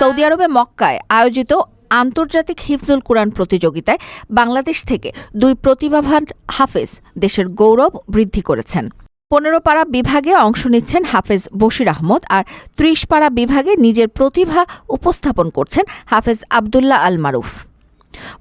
Saudi আরবে মক্কায় আয়োজিত আন্তর্জাতিক হিফজুল কোরআন প্রতিযোগিতায় বাংলাদেশ থেকে দুই প্রতিভাবান হাফেজ দেশের গৌরব বৃদ্ধি করেছেন। পনেরো পাড়া বিভাগে অংশ নিচ্ছেন হাফেজ বশির আহমদ আর ত্রিশ পাড়া বিভাগে নিজের প্রতিভা উপস্থাপন করছেন হাফেজ আবদুল্লাহ আল মারুফ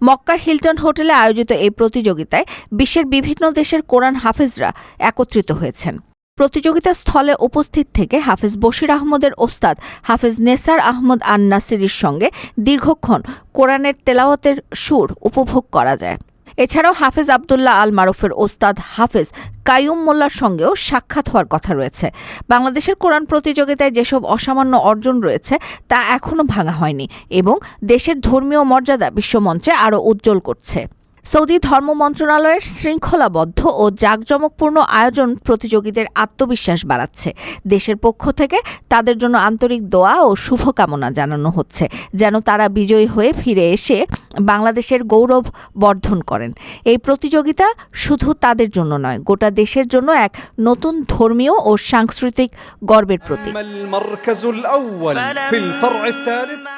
মক্কার হিলটন হোটেলে আয়োজিত এই প্রতিযোগিতায় বিশ্বের বিভিন্ন দেশের কোরআন হাফেজরা একত্রিত হয়েছেন। প্রতিযোগিতা স্থলে উপস্থিত থেকে হাফেজ বশির আহমদের ওস্তাদ হাফেজ নেসার আহমদ আন নাসিরির সঙ্গে দীর্ঘক্ষণ কোরআনের তেলাওয়াতের সুর উপভোগ করা যায়। এছাড়াও হাফেজ আবদুল্লাহ আল মারুফের ওস্তাদ হাফেজ কাইয়ুম মোল্লার সঙ্গেও সাক্ষাৎ হওয়ার কথা রয়েছে। বাংলাদেশের কোরআন প্রতিযোগিতায় যেসব অসামান্য অর্জন রয়েছে, তা এখনও ভাঙা হয়নি এবং দেশের ধর্মীয় মর্যাদা বিশ্বমঞ্চে আরও উজ্জ্বল করছে। সৌদি ধর্ম মন্ত্রণালয়ের শৃঙ্খলাবদ্ধ ও জাঁকজমকপূর্ণ আয়োজন প্রতিযোগীদের আত্মবিশ্বাস বাড়াচ্ছে। দেশের পক্ষ থেকে তাদের জন্য আন্তরিক দোয়া ও শুভকামনা জানানো হচ্ছে, যেন তারা বিজয়ী হয়ে ফিরে এসে বাংলাদেশের গৌরব বর্ধন করেন। এই প্রতিযোগিতা শুধু তাদের জন্য নয়, গোটা দেশের জন্য এক নতুন ধর্মীয় ও সাংস্কৃতিক গর্বের প্রতীক।